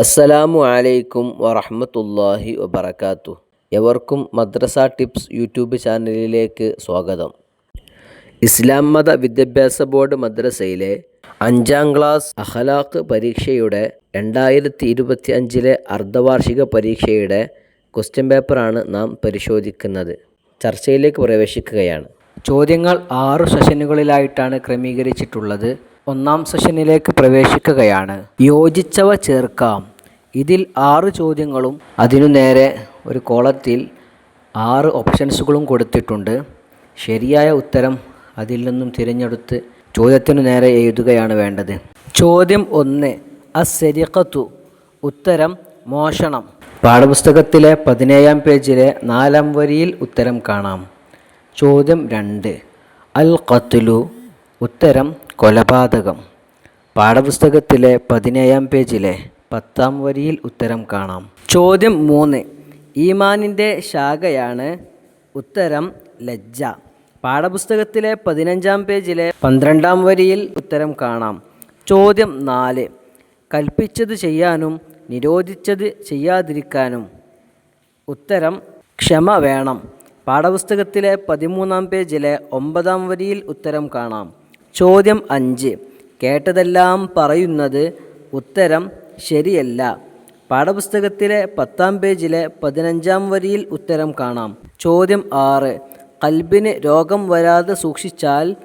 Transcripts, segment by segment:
അസ്സലാമു അലൈക്കും വറഹമത്തല്ലാഹി വബർക്കാത്തു എവർക്കും മദ്രസ ടിപ്സ് യൂട്യൂബ് ചാനലിലേക്ക് സ്വാഗതം. ഇസ്ലാം മത വിദ്യാഭ്യാസ ബോർഡ് മദ്രസയിലെ അഞ്ചാം ക്ലാസ് അഖലാഖ് പരീക്ഷയുടെ രണ്ടായിരത്തി ഇരുപത്തി അഞ്ചിലെ അർദ്ധവാർഷിക പരീക്ഷയുടെ ക്വസ്റ്റ്യൻ പേപ്പറാണ് നാം പരിശോധിക്കുന്നത്. ചർച്ചയിലേക്ക് പ്രവേശിക്കുകയാണ്. ചോദ്യങ്ങൾ ആറ് സെഷനുകളിലായിട്ടാണ് ക്രമീകരിച്ചിട്ടുള്ളത്. ഒന്നാം സെഷനിലേക്ക് പ്രവേശിക്കുകയാണ്. യോജിച്ചവ ചേർക്കാം. ഇതിൽ ആറ് ചോദ്യങ്ങളും അതിനു നേരെ ഒരു കോളത്തിൽ ആറ് ഓപ്ഷൻസുകളും കൊടുത്തിട്ടുണ്ട്. ശരിയായ ഉത്തരം അതിൽ നിന്നും തിരഞ്ഞെടുത്ത് ചോദ്യത്തിനു നേരെ എഴുതുകയാണ് വേണ്ടത്. ചോദ്യം ഒന്ന് അസരിഖത്തു ഉത്തരം മോഷണം. പാഠപുസ്തകത്തിലെ പതിനേഴാം പേജിലെ നാലാം വരിയിൽ ഉത്തരം കാണാം. ചോദ്യം രണ്ട് അൽ ഖത്ലു ഉത്തരം കൊലപാതകം. പാഠപുസ്തകത്തിലെ പതിനേഴാം പേജിലെ പത്താം വരിയിൽ ഉത്തരം കാണാം. ചോദ്യം മൂന്ന്. ഈമാനിന്റെ ശാഖയാണ് ഉത്തരം ലജ്ജ. പാഠപുസ്തകത്തിലെ പതിനഞ്ചാം പേജിലെ പന്ത്രണ്ടാം വരിയിൽ ഉത്തരം കാണാം. ചോദ്യം നാല്. കൽപ്പിച്ചത് ചെയ്യാനും നിരോധിച്ചത് ചെയ്യാതിരിക്കാനും ഉത്തരം ക്ഷമ വേണം. പാഠപുസ്തകത്തിലെ പതിമൂന്നാം പേജിലെ ഒമ്പതാം വരിയിൽ ഉത്തരം കാണാം. ചോദ്യം അഞ്ച്. കേട്ടതെല്ലാം പറയുന്നത് ഉത്തരം ശരിയല്ല. പാഠപുസ്തകത്തിലെ പത്താം പേജിലെ പതിനഞ്ചാം വരിയിൽ ഉത്തരം കാണാം. ചോദ്യം ആറ്. കൽബിന് രോഗം വരാതെ സൂക്ഷിച്ചാൽ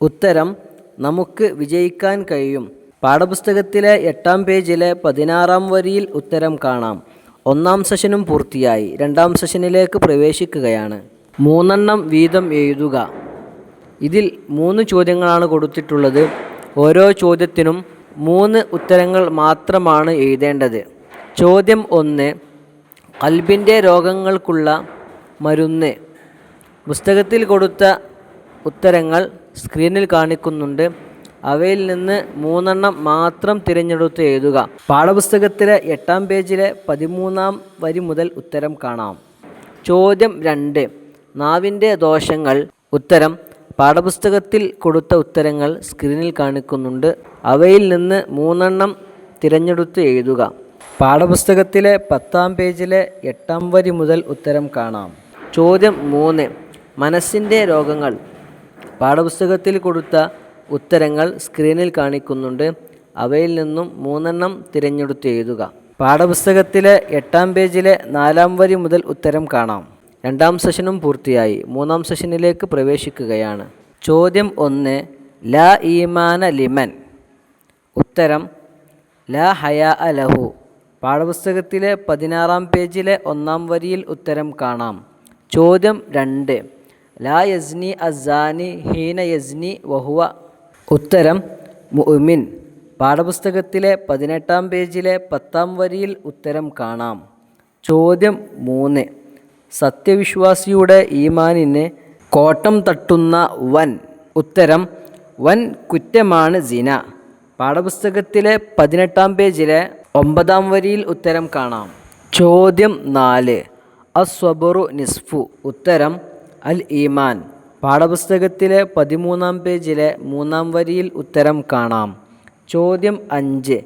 ഉത്തരം നമുക്ക് വിജയിക്കാൻ കഴിയും. പാഠപുസ്തകത്തിലെ എട്ടാം പേജിലെ പതിനാറാം വരിയിൽ ഉത്തരം കാണാം. ഒന്നാം സെഷനും പൂർത്തിയായി. രണ്ടാം സെഷനിലേക്ക് പ്രവേശിക്കുകയാണ്. മൂന്നെണ്ണം വീതം എഴുതുക. ഇതിൽ മൂന്ന് ചോദ്യങ്ങളാണ് കൊടുത്തിട്ടുള്ളത്. ഓരോ ചോദ്യത്തിനും മൂന്ന് ഉത്തരങ്ങൾ മാത്രമാണ് എഴുതേണ്ടത്. ചോദ്യം ഒന്ന് കൽബിന്റെ രോഗങ്ങൾക്കുള്ള മരുന്ന്. പുസ്തകത്തിൽ കൊടുത്ത ഉത്തരങ്ങൾ സ്ക്രീനിൽ കാണിക്കുന്നുണ്ട്. അവയിൽ നിന്ന് മൂന്നെണ്ണം മാത്രം തിരഞ്ഞെടുത്ത് എഴുതുക. പാഠപുസ്തകത്തിലെ എട്ടാം പേജിലെ പതിമൂന്നാം വരി മുതൽ ഉത്തരം കാണാം. ചോദ്യം രണ്ട് നാവിന്റെ ദോഷങ്ങൾ. ഉത്തരം പാഠപുസ്തകത്തിൽ കൊടുത്ത ഉത്തരങ്ങൾ സ്ക്രീനിൽ കാണിക്കുന്നുണ്ട്. അവയിൽ നിന്ന് മൂന്നെണ്ണം തിരഞ്ഞെടുത്ത് എഴുതുക. പാഠപുസ്തകത്തിലെ പത്താം പേജിലെ എട്ടാം വരി മുതൽ ഉത്തരം കാണാം. ചോദ്യം മൂന്ന്. മനസ്സിന്റെ രോഗങ്ങൾ. പാഠപുസ്തകത്തിൽ കൊടുത്ത ഉത്തരങ്ങൾ സ്ക്രീനിൽ കാണിക്കുന്നുണ്ട്. അവയിൽ നിന്നും മൂന്നെണ്ണം തിരഞ്ഞെടുത്ത് എഴുതുക. പാഠപുസ്തകത്തിലെ എട്ടാം പേജിലെ നാലാം വരി മുതൽ ഉത്തരം കാണാം. രണ്ടാം സെഷനും പൂർത്തിയായി. മൂന്നാം സെഷനിലേക്ക് പ്രവേശിക്കുകയാണ്. ചോദ്യം ഒന്ന് ലാ ഈമാന ലിമൻ. ഉത്തരം ലാ ഹയാ അലഹു പാഠപുസ്തകത്തിലെ പതിനാറാം പേജിലെ ഒന്നാം വരിയിൽ ഉത്തരം കാണാം. ചോദ്യം രണ്ട് ലാ യസ്നി അസാനി ഹീന യസ്നി വഹുവ. ഉത്തരം മുഅ്മിൻ. പാഠപുസ്തകത്തിലെ പതിനെട്ടാം പേജിലെ പത്താം വരിയിൽ ഉത്തരം കാണാം. ചോദ്യം മൂന്ന് സത്യവിശ്വാസിയുടെ ഈമാനിന് കോട്ടം തട്ടുന്ന വൻ ഉത്തരം വൻ കുറ്റമാണ് ജിന പാഠപുസ്തകത്തിലെ പതിനെട്ടാം പേജിലെ ഒമ്പതാം വരിയിൽ ഉത്തരം കാണാം. ചോദ്യം നാല്. അസ്വബറു നിസ്ഫു. ഉത്തരം അൽ ഈമാൻ. പാഠപുസ്തകത്തിലെ പതിമൂന്നാം പേജിലെ മൂന്നാം വരിയിൽ ഉത്തരം കാണാം. ചോദ്യം അഞ്ച്.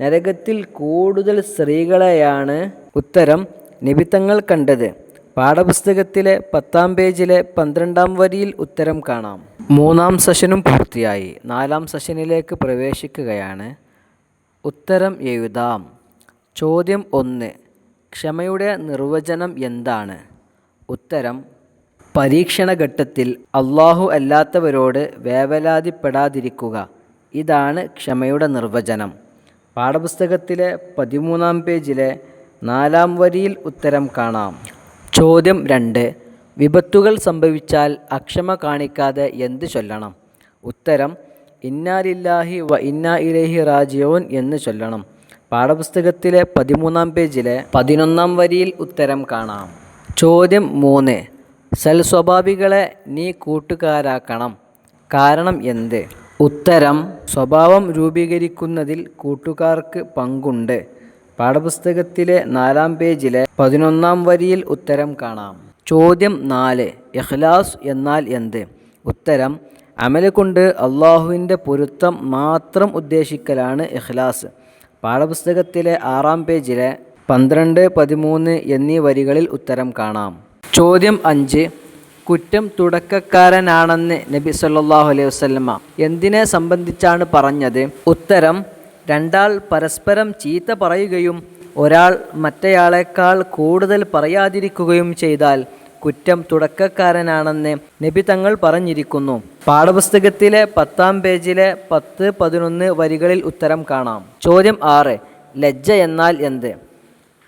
നരകത്തിൽ കൂടുതൽ സ്ത്രീകളെയാണ് ഉത്തരം നിബിത്തങ്ങൾ കണ്ടത്. പാഠപുസ്തകത്തിലെ പത്താം പേജിലെ പന്ത്രണ്ടാം വരിയിൽ ഉത്തരം കാണാം. മൂന്നാം സെഷനും പൂർത്തിയായി. നാലാം സെഷനിലേക്ക് പ്രവേശിക്കുകയാണ്. ഉത്തരം എഴുതാം. ചോദ്യം ഒന്ന്. ക്ഷമയുടെ നിർവചനം എന്താണ്? ഉത്തരം പരീക്ഷണഘട്ടത്തിൽ അള്ളാഹു അല്ലാത്തവരോട് വേവലാതിപ്പെടാതിരിക്കുക. ഇതാണ് ക്ഷമയുടെ നിർവചനം. പാഠപുസ്തകത്തിലെ പതിമൂന്നാം പേജിലെ നാലാം വരിയിൽ ഉത്തരം കാണാം. ചോദ്യം രണ്ട്. വിപത്തുകൾ സംഭവിച്ചാൽ അക്ഷമ കാണിക്കാതെ എന്ത് ചൊല്ലണം? ഉത്തരം ഇന്നാലില്ലാഹി വ ഇന്നാ ഇലഹി റാജിയോൻ എന്ന് ചൊല്ലണം. പാഠപുസ്തകത്തിലെ പതിമൂന്നാം പേജിലെ പതിനൊന്നാം വരിയിൽ ഉത്തരം കാണാം. ചോദ്യം മൂന്ന്. സൽസ്വഭാവികളെ നീ കൂട്ടുകാരാക്കണം. കാരണം എന്ത്? ഉത്തരം സ്വഭാവം രൂപീകരിക്കുന്നതിൽ കൂട്ടുകാർക്ക് പങ്കുണ്ട്. പാഠപുസ്തകത്തിലെ നാലാം പേജിലെ പതിനൊന്നാം വരിയിൽ ഉത്തരം കാണാം. ചോദ്യം നാല് ഇഖ്ലാസ് എന്നാൽ എന്ത്? ഉത്തരം അമൽ കൊണ്ട് അള്ളാഹുവിന്റെ പൊരുത്തം മാത്രം ഉദ്ദേശിക്കലാണ് ഇഖ്ലാസ്. പാഠപുസ്തകത്തിലെ ആറാം പേജിലെ പന്ത്രണ്ട് പതിമൂന്ന് എന്നീ വരികളിൽ ഉത്തരം കാണാം. ചോദ്യം അഞ്ച് കുറ്റം തുടക്കക്കാരനാണെന്ന് നബി സല്ലല്ലാഹു അലൈഹി വസല്ലമ എന്തിനെ സംബന്ധിച്ചാണ് പറഞ്ഞത്? ഉത്തരം രണ്ടാൾ പരസ്പരം ചീത്ത പറയുകയും ഒരാൾ മറ്റയാളേക്കാൾ കൂടുതൽ പറയാതിരിക്കുകയും ചെയ്താൽ കുറ്റം തുടക്കക്കാരനാണെന്ന് നബി തങ്ങൾ പറഞ്ഞിരിക്കുന്നു. പാഠപുസ്തകത്തിലെ പത്താം പേജിലെ പത്ത് പതിനൊന്ന് വരികളിൽ ഉത്തരം കാണാം. ചോദ്യം ആറ് ലജ്ജ എന്നാൽ എന്ത്?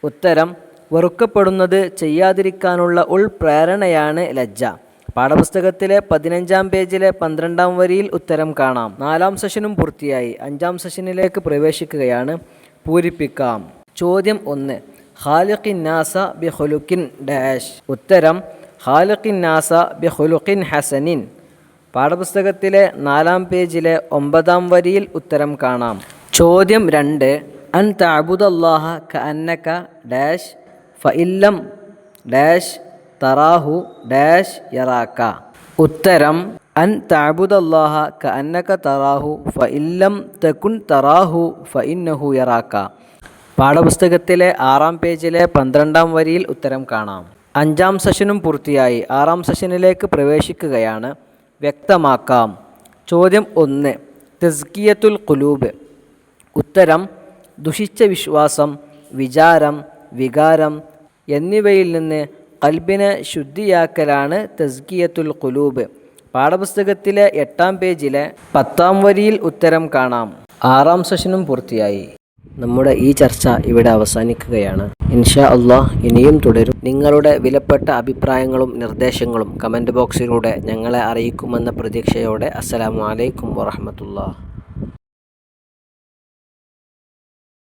ഉത്തരം വെറുക്കപ്പെടുന്നത് ചെയ്യാതിരിക്കാനുള്ള ഉൾപ്രേരണയാണ് ലജ്ജ. പാഠപുസ്തകത്തിലെ പതിനഞ്ചാം പേജിലെ പന്ത്രണ്ടാം വരിയിൽ ഉത്തരം കാണാം. നാലാം സെഷനും പൂർത്തിയായി. അഞ്ചാം സെഷനിലേക്ക് പ്രവേശിക്കുകയാണ്. പൂരിപ്പിക്കാം. ചോദ്യം ഒന്ന്. ഖാലിഖിൻ നാസ ബി ഹുലുക്കിൻ ഡാഷ്. ഉത്തരം. ഖാലിഖിൻ നാസ ബി ഹുലുക്കിൻ ഹസനിൻ. പാഠപുസ്തകത്തിലെ നാലാം പേജിലെ ഒമ്പതാം വരിയിൽ ഉത്തരം കാണാം. ചോദ്യം രണ്ട്. അൻ തഅബുദല്ലാഹ ക അന്നക്ക ഡാഷ്. ഫ ഇല്ലം ഡാഷ്. തറാഹു ഡാഷ് യറാക്ക. ഉത്തരം അൻ താബുദല്ലാഹ ക അന്നക തറാഹു ഫ ഇല്ലം തകുൻ തറാഹു ഫ ഇന്നഹു യറാക്ക. പാഠപുസ്തകത്തിലെ ആറാം പേജിലെ പന്ത്രണ്ടാം വരിയിൽ ഉത്തരം കാണാം. അഞ്ചാം സെഷനും പൂർത്തിയായി. ആറാം സെഷനിലേക്ക് പ്രവേശിക്കുകയാണ്. വ്യക്തമാക്കാം. ചോദ്യം ഒന്ന് തെസ്കിയത്തുൽ കുലൂബ് ഉത്തരം ദുഷിച്ച വിശ്വാസം വിചാരം വികാരം എന്നിവയിൽ നിന്ന് കൽബിനെ ശുദ്ധിയാക്കലാണ് തസ്കിയത്തുൽ കുലൂബ് പാഠപുസ്തകത്തിലെ എട്ടാം പേജിലെ പത്താം വരിയിൽ ഉത്തരം കാണാം. ആറാം സെഷനും പൂർത്തിയായി. നമ്മുടെ ഈ ചർച്ച ഇവിടെ അവസാനിക്കുകയാണ്. ഇൻഷാ അള്ളാഹ് ഇനിയും തുടരും. നിങ്ങളുടെ വിലപ്പെട്ട അഭിപ്രായങ്ങളും നിർദ്ദേശങ്ങളും കമന്റ് ബോക്സിലൂടെ ഞങ്ങളെ അറിയിക്കുമെന്ന പ്രതീക്ഷയോടെ അസ്സലാമു അലൈക്കും വറഹമത്തുള്ള